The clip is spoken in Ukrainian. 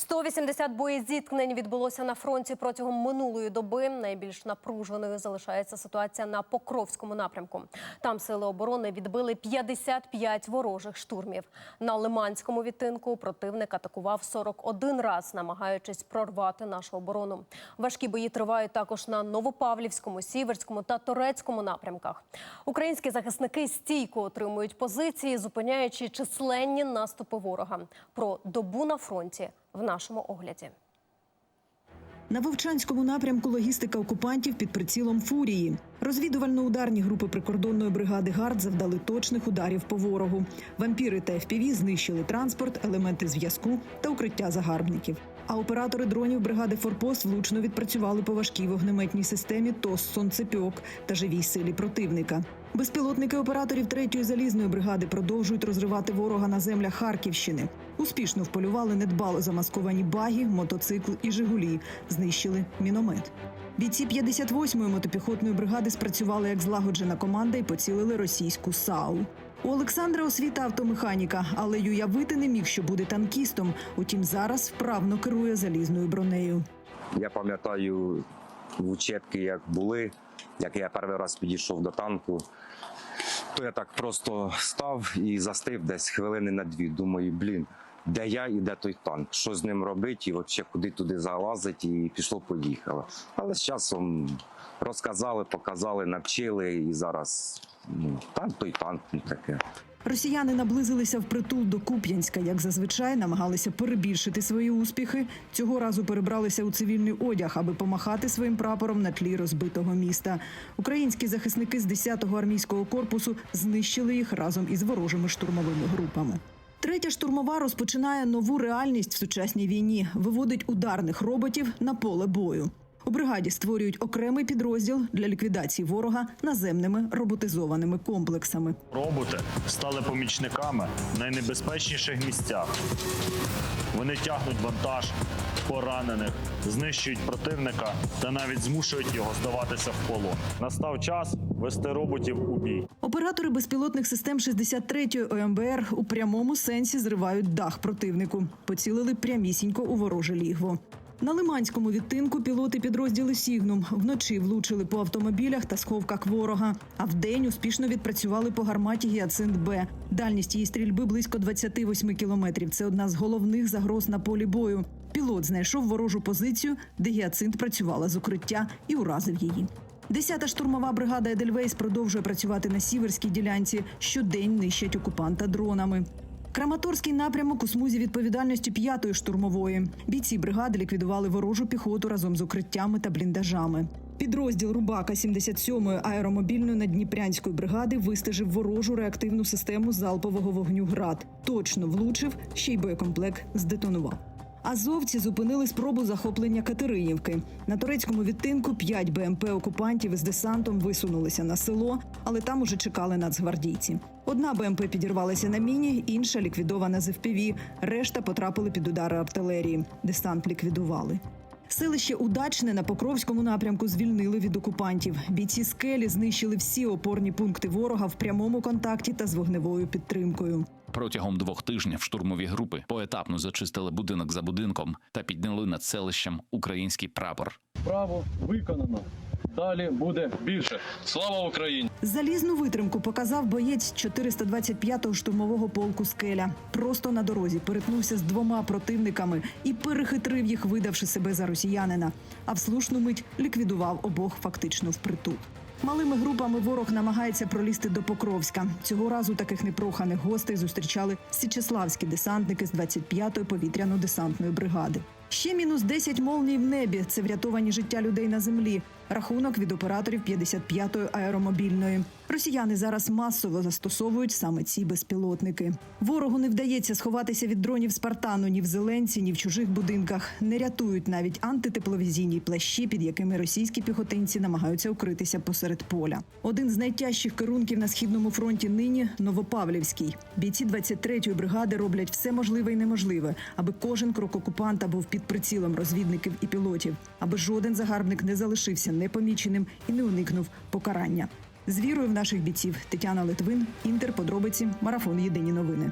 180 боєзіткнень відбулося на фронті протягом минулої доби. Найбільш напруженою залишається ситуація на Покровському напрямку. Там сили оборони відбили 55 ворожих штурмів. На Лиманському відтинку противник атакував 41 раз, намагаючись прорвати нашу оборону. Важкі бої тривають також на Новопавлівському, Сіверському та Торецькому напрямках. Українські захисники стійко отримують позиції, зупиняючи численні наступи ворога. Про добу на фронті в нашому огляді. На Вовчанському напрямку логістика окупантів під прицілом фурії. Розвідувально-ударні групи прикордонної бригади ГАРД завдали точних ударів по ворогу. Вампіри та ФПВ знищили транспорт, елементи зв'язку та укриття загарбників. А оператори дронів бригади Форпост влучно відпрацювали по важкій вогнеметній системі ТОС «Сонцепьок» та живій силі противника. Безпілотники операторів третьої залізної бригади продовжують розривати ворога на землях Харківщини. Успішно вполювали недбало замасковані баги, мотоцикл і Жигулі. Знищили міномет. Бійці 58-ї мотопіхотної бригади спрацювали як злагоджена команда і поцілили російську САУ. У Олександра освіта автомеханіка, але й уявити не міг, що буде танкістом. Утім, зараз вправно керує залізною бронею. Я пам'ятаю учебки, як були, як я перший раз підійшов до танку, то я так просто став і застив десь хвилини на дві. Думаю, блін, де я і де той танк? Що з ним робити, і взагалі куди туди залазити, і пішло, поїхало. Але з часом розказали, показали, навчили, і зараз ну, танк той танк ну, таке. Росіяни наблизилися впритул до Куп'янська, як зазвичай намагалися перебільшити свої успіхи. Цього разу перебралися у цивільний одяг, аби помахати своїм прапором на тлі розбитого міста. Українські захисники з 10-го армійського корпусу знищили їх разом із ворожими штурмовими групами. Третя штурмова розпочинає нову реальність в сучасній війні, виводить ударних роботів на поле бою. У бригаді створюють окремий підрозділ для ліквідації ворога наземними роботизованими комплексами. Роботи стали помічниками в найнебезпечніших місцях. Вони тягнуть вантаж, поранених, знищують противника та навіть змушують його здаватися в полон. Настав час вести роботів у бій. Оператори безпілотних систем 63-ї ОМБР у прямому сенсі зривають дах противнику. Поцілили прямісінько у вороже лігво. На Лиманському відтинку пілоти підрозділи Сігнум вночі влучили по автомобілях та сховках ворога. А вдень успішно відпрацювали по гарматі Гіацинт Б. Дальність її стрільби близько 28 кілометрів. Це одна з головних загроз на полі бою. Пілот знайшов ворожу позицію, де гіацинт працювала з укриття і уразив її. Десята штурмова бригада Едельвейс продовжує працювати на сіверській ділянці. Щодень нищать окупанта дронами. Краматорський напрямок у смузі відповідальності п'ятої штурмової. Бійці бригади ліквідували ворожу піхоту разом з укриттями та бліндажами. Підрозділ Рубака 77-ї аеромобільної наддніпрянської бригади вистежив ворожу реактивну систему залпового вогню ГРАД. Точно влучив, ще й боєкомплект здетонував. Азовці зупинили спробу захоплення Катеринівки. На турецькому відтинку 5 БМП окупантів із десантом висунулися на село, але там уже чекали нацгвардійці. Одна БМП підірвалася на міні, інша ліквідована з ФПВ. Решта потрапили під удари артилерії. Десант ліквідували. Селище Удачне на Покровському напрямку звільнили від окупантів. Бійці скелі знищили всі опорні пункти ворога в прямому контакті та з вогневою підтримкою. Протягом двох тижнів штурмові групи поетапно зачистили будинок за будинком та підняли над селищем український прапор. Право виконано. Далі буде більше. Слава Україні! Залізну витримку показав боєць 425-го штурмового полку Скеля. Просто на дорозі перетнувся з двома противниками і перехитрив їх, видавши себе за росіянина. А в слушну мить ліквідував обох фактично впритул. Малими групами ворог намагається пролізти до Покровська. Цього разу таких непроханих гостей зустрічали січеславські десантники з 25-ї повітряно-десантної бригади. Ще мінус 10 молній в небі. Це врятовані життя людей на землі. Рахунок від операторів 55-ї аеромобільної. Росіяни зараз масово застосовують саме ці безпілотники. Ворогу не вдається сховатися від дронів Спартану ні в Зеленці, ні в чужих будинках. Не рятують навіть антитепловізійні плащі, під якими російські піхотинці намагаються укритися посеред поля. Один з найтяжчих керунків на східному фронті нині Новопавлівський. Бійці 23-ї бригади роблять все можливе і неможливе, аби кожен крок окупанта був під прицілом розвідників і пілотів, аби жоден загарбник не залишився непоміченим і не уникнув покарання. З вірою в наших бійців Тетяна Литвин, Інтер, подробиці, марафон Єдині новини.